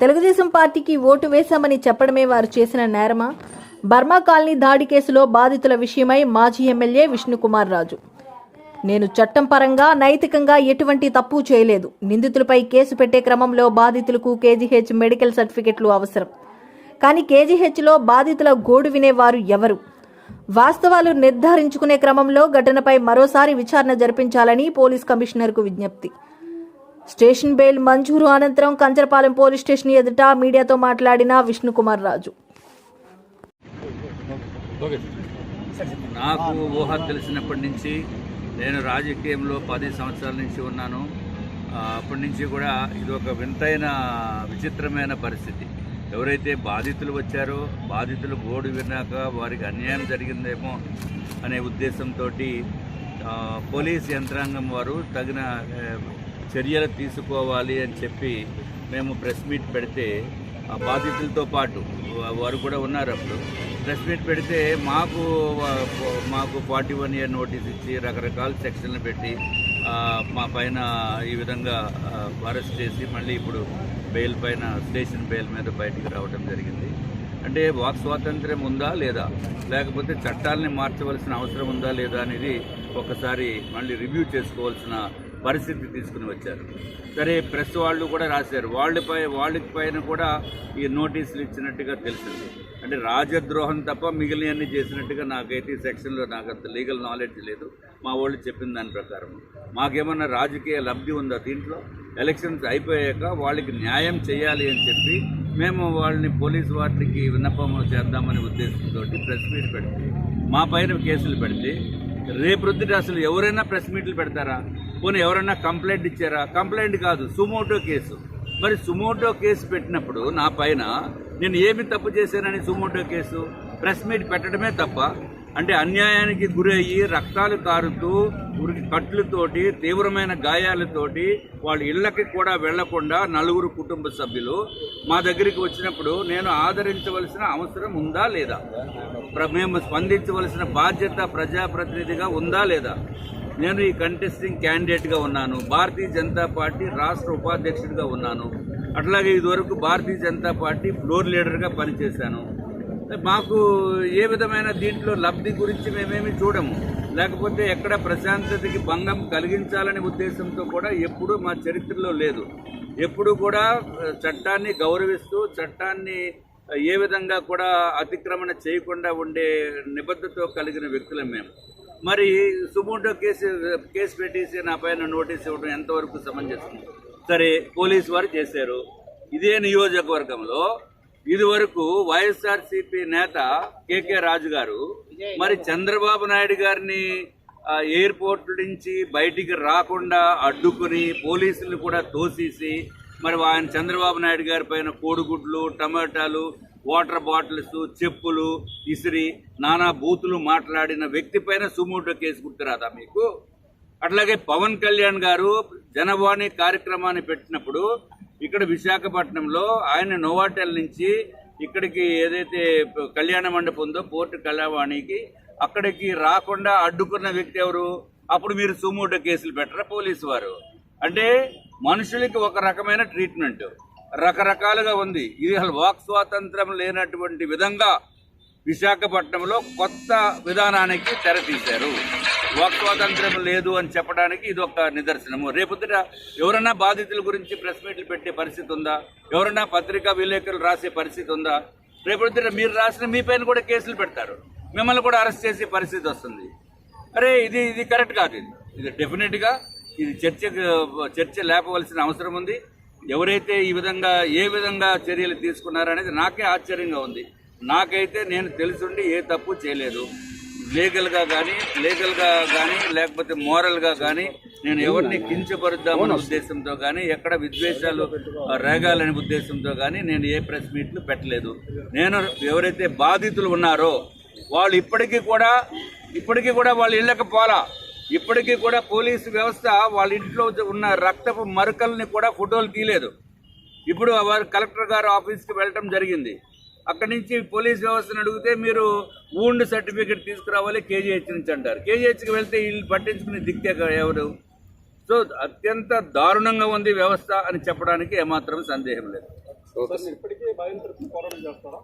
తెలుగుదేశం పార్టీకి ఓటు వేశామని చెప్పడమే వారు చేసిన నేరమా? బర్మా కాలనీ దాడి కేసులో బాధితుల విషయమై మాజీ ఎమ్మెల్యే విష్ణుకుమార్ రాజు. నేను చట్టం పరంగా నైతికంగా ఎటువంటి తప్పు చేయలేదు. నిందితులపై కేసు పెట్టే క్రమంలో బాధితులకు కేజీహెచ్ మెడికల్ సర్టిఫికెట్లు అవసరం. కానీ కేజీహెచ్లో బాధితుల గోడు వినేవారు ఎవరు? వాస్తవాలు నిర్ధారించుకునే క్రమంలో ఘటనపై మరోసారి విచారణ జరిపించాలని పోలీస్ కమిషనర్కు విజ్ఞప్తి. స్టేషన్ బెయిల్ మంజూరు అనంతరం కంచరపాలెం పోలీస్ స్టేషన్ ఎదుట మీడియాతో మాట్లాడిన విష్ణుకుమార్ రాజు. నాకు ఊహ తెలిసినప్పటి నుంచి నేను రాజకీయంలో పది సంవత్సరాల నుంచి ఉన్నాను. అప్పటి నుంచి కూడా ఇది ఒక వింతైన విచిత్రమైన పరిస్థితి. ఎవరైతే బాధితులు వచ్చారో బాధితులు గోడు విన్నాక వారికి అన్యాయం జరిగిందేమో అనే ఉద్దేశంతో పోలీస్ యంత్రాంగం వారు తగిన చర్యలు తీసుకోవాలి అని చెప్పి మేము ప్రెస్ మీట్ పెడితే ఆ బాధితులతో పాటు వారు కూడా ఉన్నారు అప్పుడు. ప్రెస్ మీట్ పెడితే మాకు మాకు ఫార్టీ వన్ ఇయర్ నోటీస్ ఇచ్చి రకరకాల సెక్షన్లు పెట్టి మా పైన ఈ విధంగా అరెస్ట్ చేసి మళ్ళీ ఇప్పుడు బెయిల్ పైన స్టేషన్ బెయిల్ మీద బయటికి రావడం జరిగింది. అంటే వాక్ స్వాతంత్ర్యం ఉందా లేదా? లేకపోతే చట్టాలని మార్చవలసిన అవసరం ఉందా లేదా అనేది ఒకసారి మళ్ళీ రివ్యూ చేసుకోవాల్సిన పరిస్థితి తీసుకుని వచ్చారు. సరే ప్రెస్ వాళ్ళు కూడా రాశారు. వాళ్ళపై వాళ్ళకి పైన కూడా ఈ నోటీసులు ఇచ్చినట్టుగా తెలిసింది. అంటే రాజద్రోహం తప్ప మిగిలినవన్నీ చేసినట్టుగా నాకైతే ఈ సెక్షన్లో నాకు అంత లీగల్ నాలెడ్జ్ లేదు. మా వాళ్ళు చెప్పిన దాని ప్రకారం. మాకేమన్నా రాజకీయ లబ్ధి ఉందా దీంట్లో? ఎలక్షన్స్ అయిపోయాక వాళ్ళకి న్యాయం చేయాలి అని చెప్పి మేము వాళ్ళని పోలీస్ వారికి విన్నపం చేద్దామనే ఉద్దేశంతో ప్రెస్ మీట్ పెడితే మా పైన కేసులు పెడితే రేపొద్దుట అసలు ఎవరైనా ప్రెస్ మీట్లు పెడతారా? పోనీ ఎవరైనా కంప్లైంట్ ఇచ్చారా? కంప్లైంట్ కాదు సుమోటో కేసు. మరి సుమోటో కేసు పెట్టినప్పుడు నా పైన నేను ఏమి తప్పు చేశానని సుమోటో కేసు? ప్రెస్ మీట్ పెట్టడమే తప్ప అంటే అన్యాయానికి గురయ్యి రక్తాలు కారుతూ ఉరికి కట్లతోటి తీవ్రమైన గాయాలతోటి వాళ్ళ ఇళ్ళకి కూడా వెళ్ళకుండా నలుగురు కుటుంబ సభ్యులు మా దగ్గరికి వచ్చినప్పుడు నేను ఆదరించవలసిన అవసరం ఉందా లేదా? ప్ర- మేము స్పందించవలసిన బాధ్యత ప్రజాప్రతినిధిగా ఉందా లేదా? నేను ఈ కంటెస్టింగ్ క్యాండిడేట్గా ఉన్నాను. భారతీయ జనతా పార్టీ రాష్ట్ర ఉపాధ్యక్షుడిగా ఉన్నాను. అట్లాగే ఇదివరకు భారతీయ జనతా పార్టీ ఫ్లోర్ లీడర్గా పనిచేశాను. మాకు ఏ విధమైన దీంట్లో లబ్ధి గురించి మేమేమి చూడము. లేకపోతే ఎక్కడ ప్రశాంతతకి భంగం కలిగించాలనే ఉద్దేశంతో కూడా ఎప్పుడూ మా చరిత్రలో లేదు. ఎప్పుడు కూడా చట్టాన్ని గౌరవిస్తూ చట్టాన్ని ఏ విధంగా కూడా అతిక్రమణ చేయకుండా ఉండే నిబద్ధతో కలిగిన వ్యక్తులం మేము మరి సుమోటో కేసు కేసు పెట్టేసి నా పైన నోటీస్ ఇవ్వడం ఎంతవరకు సమంజసం? సరే పోలీసు వారు చేశారు. ఇదే నియోజకవర్గంలో ఇదివరకు వైఎస్ఆర్సీపీ నేత కేకే రాజు గారు మరి చంద్రబాబు నాయుడు గారిని ఎయిర్పోర్ట్ నుంచి బయటికి రాకుండా అడ్డుకుని పోలీసులు కూడా తోసేసి మరి ఆయన చంద్రబాబు నాయుడు గారి పైన కోడిగుడ్లు టమాటాలు వాటర్ బాటిల్స్ చెప్పులు ఇసిరి నానా బూతులు మాట్లాడిన వ్యక్తి పైన సుమోటో కేసు గుర్తురాదా మీకు? అట్లాగే పవన్ కళ్యాణ్ గారు జనవాణి కార్యక్రమాన్ని పెట్టినప్పుడు ఇక్కడ విశాఖపట్నంలో ఆయన నోవాటెల్ నుంచి ఇక్కడికి ఏదైతే కళ్యాణ మండపం ఉందో పోర్టు కళ్యాణవాణికి అక్కడికి రాకుండా అడ్డుకున్న వ్యక్తి ఎవరు? అప్పుడు మీరు సుమోటో కేసులు పెట్టరా పోలీసు వారు? అంటే మనుషులకి ఒక రకమైన ట్రీట్మెంట్. రకరకాలుగా ఉంది. ఇది అసలు వాక్ స్వాతంత్రం లేనటువంటి విధంగా విశాఖపట్నంలో కొత్త విధానానికి తెరతీశారు. వాక్ స్వాతంత్రం లేదు అని చెప్పడానికి ఇది ఒక నిదర్శనము. రేపొద్దుట ఎవరైనా బాధితుల గురించి ప్రెస్ మీట్లు పెట్టే పరిస్థితి ఉందా? ఎవరైనా పత్రికా విలేకరులు రాసే పరిస్థితి ఉందా? రేపొద్దుట మీరు రాసిన మీ పైన కూడా కేసులు పెడతారు. మిమ్మల్ని కూడా అరెస్ట్ చేసే పరిస్థితి వస్తుంది. అరే ఇది ఇది కరెక్ట్ కాదు ఇది. ఇది డెఫినెట్గా ఇది చర్చ చర్చ లేపవలసిన అవసరం ఉంది. ఎవరైతే ఈ విధంగా ఏ విధంగా చర్యలు తీసుకున్నారనేది నాకే ఆశ్చర్యంగా ఉంది. నాకైతే నేను తెలుసుండి ఏ తప్పు చేయలేదు. లీగల్గా కానీ లీగల్గా కానీ లేకపోతే మోరల్గా కానీ నేను ఎవరిని కించపరుద్దామనే ఉద్దేశంతో కానీ ఎక్కడ విద్వేషాలు రేగాలనే ఉద్దేశంతో కానీ నేను ఏ ప్రెస్ మీట్లు పెట్టలేదు. నేను ఎవరైతే బాధితులు ఉన్నారో వాళ్ళు ఇప్పటికీ కూడా ఇప్పటికీ కూడా వాళ్ళ ఇళ్ళకి పోలా. ఇప్పటికీ కూడా పోలీసు వ్యవస్థ వాళ్ళ ఇంట్లో ఉన్న రక్తపు మరకల్ని కూడా ఫోటోలు తీయలేదు. ఇప్పుడు వారు కలెక్టర్ గారు ఆఫీస్కి వెళ్ళటం జరిగింది. అక్కడి నుంచి పోలీస్ వ్యవస్థను అడిగితే మీరు ఊండ్ సర్టిఫికేట్ తీసుకురావాలి కేజీహెచ్ నుంచి అంటారు. కేజీహెచ్కి వెళ్తే వీళ్ళు పట్టించుకునే దిక్కే ఎవరు? సో అత్యంత దారుణంగా ఉంది వ్యవస్థ అని చెప్పడానికి ఏమాత్రం సందేహం లేదు. ఇప్పటికీ పోరాటం చేస్తారా?